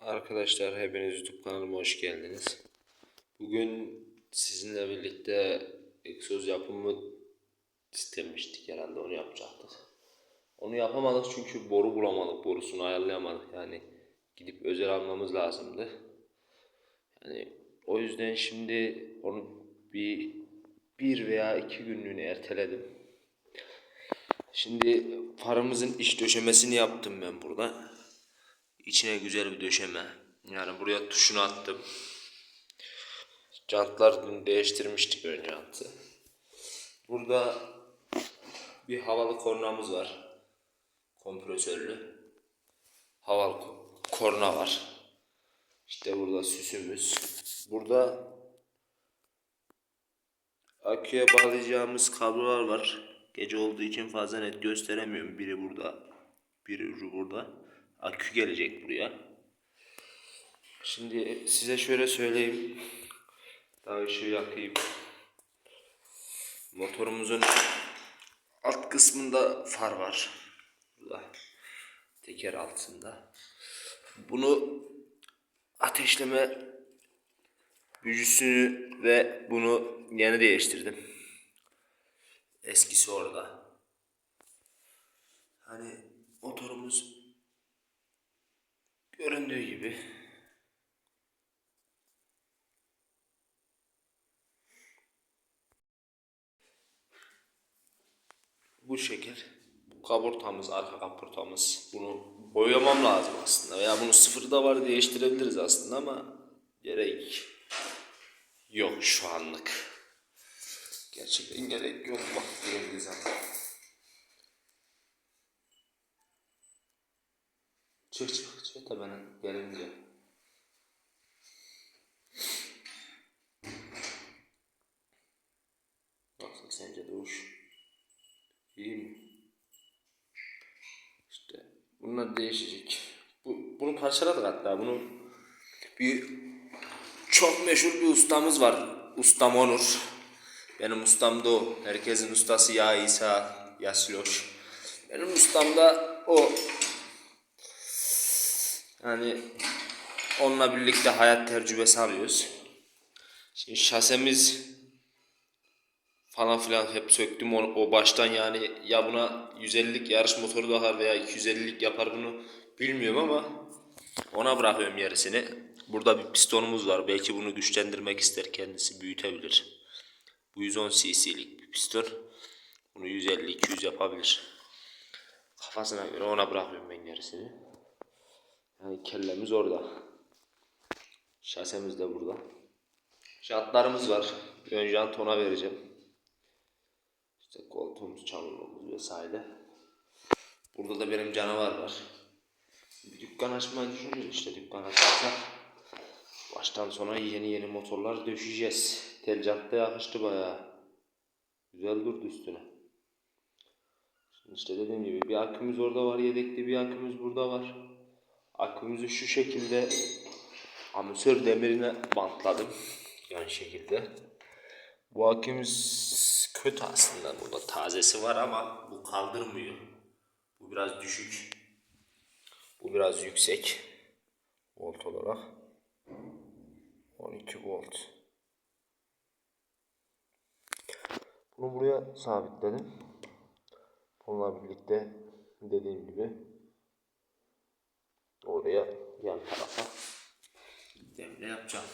Arkadaşlar hepiniz YouTube kanalıma hoş geldiniz. Bugün sizinle birlikte egzoz yapımı istemiştik herhalde onu yapacaktık. Onu yapamadık çünkü boru bulamadık, borusunu ayarlayamadık yani gidip özel almamız lazımdı. Yani o yüzden şimdi onu bir bir veya iki günlüğüne erteledim. Şimdi farımızın iç döşemesini yaptım ben burada. İçine güzel bir döşeme. Yani buraya tuşunu attım. Jantlar değiştirmiştik ön jantı. Burada bir havalı kornamız var. Kompresörlü. Havalı ko- korna var. İşte burada süsümüz. Burada aküye bağlayacağımız kablolar var. Gece olduğu için fazla net gösteremiyorum. Biri burada, biri burada. Akü gelecek buraya. Şimdi size şöyle söyleyeyim. Daha ışığı yakayım. Motorumuzun alt kısmında far var. Burada. Teker altında. Bunu ateşleme büyüsünü ve bunu yeni değiştirdim. Eskisi orada. Hani motorumuz gibi. Bu şekil bu kaportamız arka kaportamız bunu boyamam lazım aslında veya bunu sıfırda var değiştirebiliriz aslında ama gerek yok şu anlık. Gerçekten gerek yok bak gördüğünüz zaman ben gelince Nasıl sence duruş? İyi mi? İşte bunlar değişecek. Bu, bunu parçaladık hatta. Bunu bir çok meşhur bir ustamız var. Ustam Onur. Benim ustam da o. Herkesin ustası ya İsa, ya Siloş. Benim ustam da o. Yani onunla birlikte hayat tecrübesi alıyoruz. Şimdi şasemiz falan filan hep söktüm o, o baştan yani ya buna 150'lik yarış motoru da var veya 250'lik yapar bunu bilmiyorum ama ona bırakıyorum yarısını. Burada bir pistonumuz var. Belki bunu güçlendirmek ister kendisi büyütebilir. Bu 110 cc'lik bir piston. Bunu 150-200 yapabilir. Kafasına göre ona bırakıyorum ben yarısını. Yani kellemiz orada. Şasemiz de burada. Jantlarımız var. Ön jant ona vereceğim. İşte koltuğumuz, çamurluğumuz vesaire. Burada da benim canavar var. Bir dükkan açmayı düşünüyoruz işte dükkan açarsak. Baştan sona yeni yeni motorlar döşeceğiz. Tel jant da yakıştı bayağı. Güzel durdu üstüne. Şimdi işte dediğim gibi bir akümüz orada var yedekli bir akümüz burada var. Akümüzü şu şekilde amortisör demirine bantladım. Yani şekilde. Bu akümüz kötü aslında. Burada tazesi var ama bu kaldırmıyor. Bu biraz düşük. Bu biraz yüksek. Volt olarak. 12 volt. Bunu buraya sabitledim. Bununla birlikte dediğim gibi oraya yan tarafa demle yapacağım.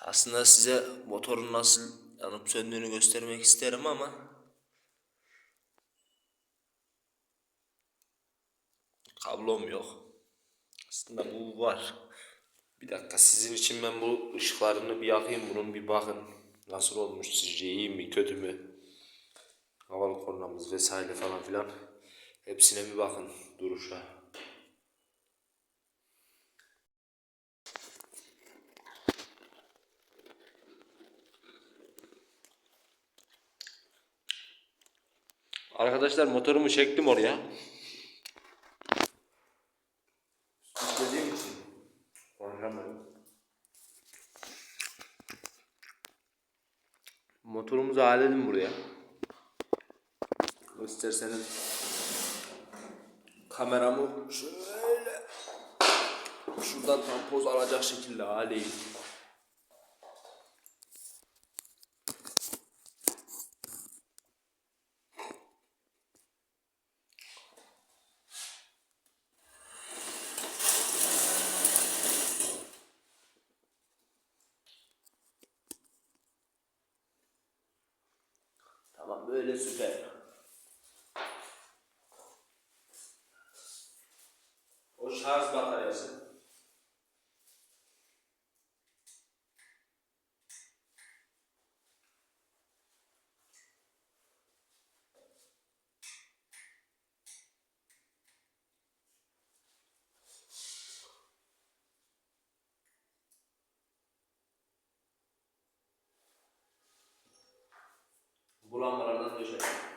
Aslında size motorun nasıl yanıp söndüğünü göstermek isterim ama kablom yok. Aslında bu var. Bir dakika sizin için ben bu ışıklarını bir yakayım bunun bir bakın. Nasıl olmuş sizce iyi mi kötü mü? Havalı kornamız vesaire falan filan. Hepsine bir bakın duruşa. Arkadaşlar motorumu çektim oraya. İstediğim için konuşamadım. Motorumuzu halledim buraya. İsterseniz kameramı şöyle Şuradan tam poz alacak şekilde haleyim. do rzeczy.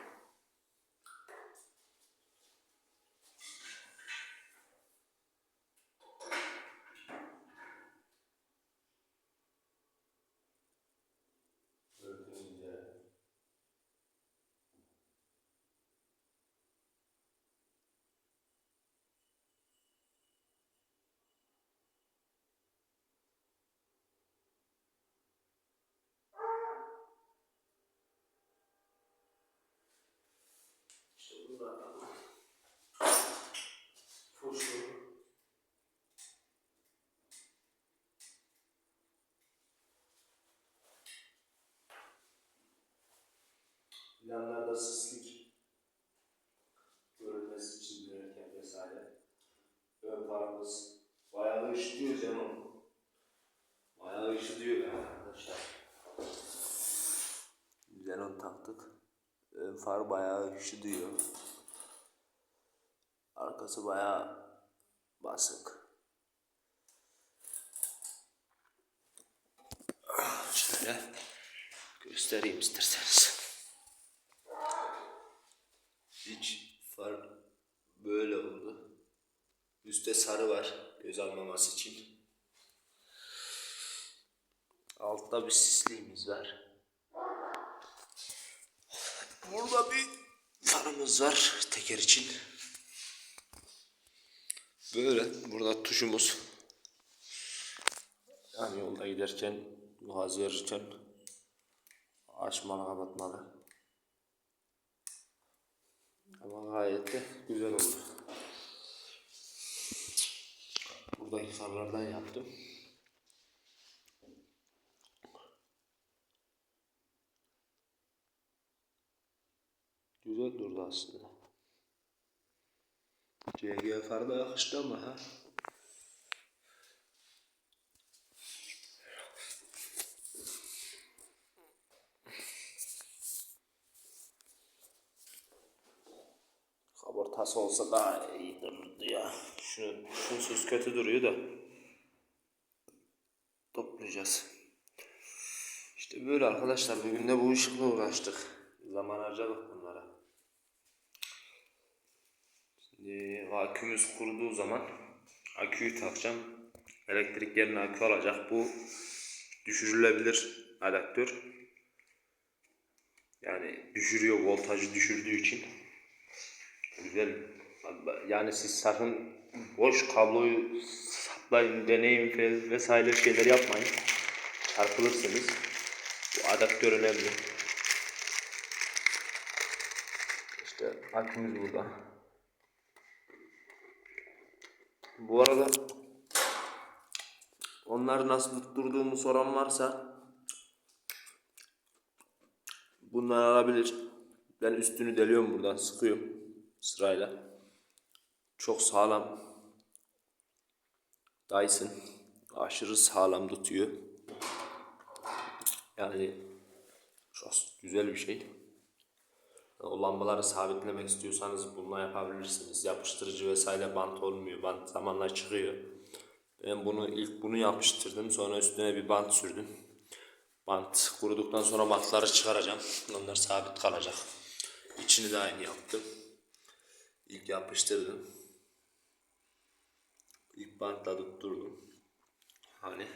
Planlarda sislik görülmesi için dönerken vesaire. Ön paramız bayağı ışıtıyor canım. Bayağı ışıtıyor arkadaşlar. Xenon taktık. Far bayağı ışıtıyor. Arkası bayağı basık. Şöyle göstereyim isterseniz. İç far böyle oldu. Üstte sarı var göz almaması için. Altta bir sisliğimiz var. Burada bir farımız var teker için. Böyle burada tuşumuz. Yani yolda giderken gaz verirken açmalı kapatmalı. Ama gayet de güzel oldu. Buradaki farlardan yaptım. Güzel durdu aslında. CG farı da yakıştı ama ha. Kabortası olsa daha iyi dururdu ya. Şu, şu sus kötü duruyor da. Toplayacağız. İşte böyle arkadaşlar. Bugün de bu ışıkla uğraştık. Zaman harcadık bunlara. Şimdi akümüz kuruduğu zaman aküyü takacağım. Elektrik yerine akü alacak. Bu düşürülebilir adaptör. Yani düşürüyor voltajı düşürdüğü için. Güzel. Yani siz sakın boş kabloyu saplayın, deneyin vesaire şeyler yapmayın. Çarpılırsınız. Bu adaptör önemli. İşte akümüz burada. Bu arada onları nasıl tutturduğumu soran varsa bunları alabilir. Ben üstünü deliyorum buradan sıkıyorum sırayla. Çok sağlam. Dyson aşırı sağlam tutuyor. Yani çok güzel bir şey. O lambaları sabitlemek istiyorsanız bununla yapabilirsiniz. Yapıştırıcı vesaire bant olmuyor. Bant zamanla çıkıyor. Ben bunu ilk bunu yapıştırdım. Sonra üstüne bir bant sürdüm. Bant kuruduktan sonra bantları çıkaracağım. Onlar sabit kalacak. İçini de aynı yaptım. İlk yapıştırdım. İlk bantla tutturdum. Hani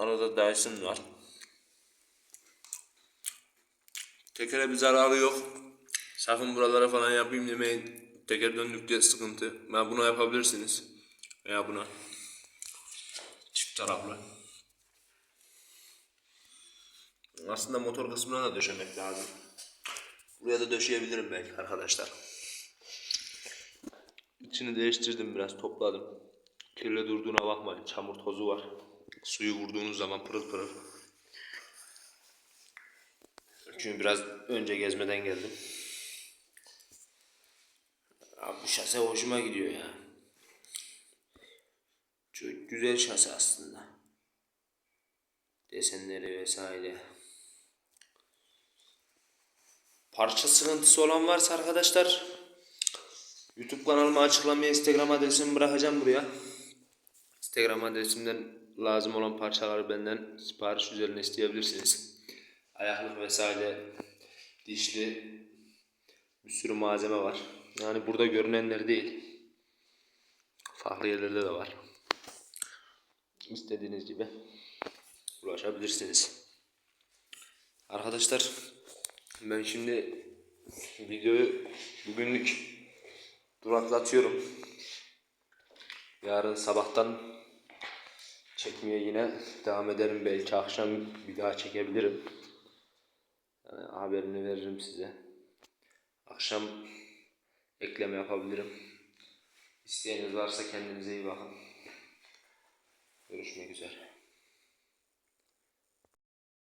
Arada Dyson var. Tekere bir zararı yok. Sakın buralara falan yapayım demeyin. Teker döndükçe sıkıntı. Ben buna yapabilirsiniz. Veya buna. Çift taraflı. Aslında motor kısmına da döşemek lazım. Buraya da döşeyebilirim belki arkadaşlar. İçini değiştirdim biraz topladım. Kirli durduğuna bakmayın. Çamur tozu var. Suyu vurduğunuz zaman pırıl pırıl. Çünkü biraz önce gezmeden geldim. Abi bu şase hoşuma gidiyor ya. Çok güzel şase aslında. Desenleri vesaire. Parça sıkıntısı olan varsa arkadaşlar YouTube kanalıma açıklamaya Instagram adresimi bırakacağım buraya. Instagram adresimden lazım olan parçaları benden sipariş üzerine isteyebilirsiniz. Ayaklık vesaire, dişli bir sürü malzeme var. Yani burada görünenler değil. Farklı yerlerde de var. İstediğiniz gibi ulaşabilirsiniz. Arkadaşlar ben şimdi videoyu bugünlük duraklatıyorum. Yarın sabahtan çekmeye yine devam ederim. Belki akşam bir daha çekebilirim. Yani haberini veririm size. Akşam ekleme yapabilirim. İsteyeniniz varsa kendinize iyi bakın. Görüşmek üzere.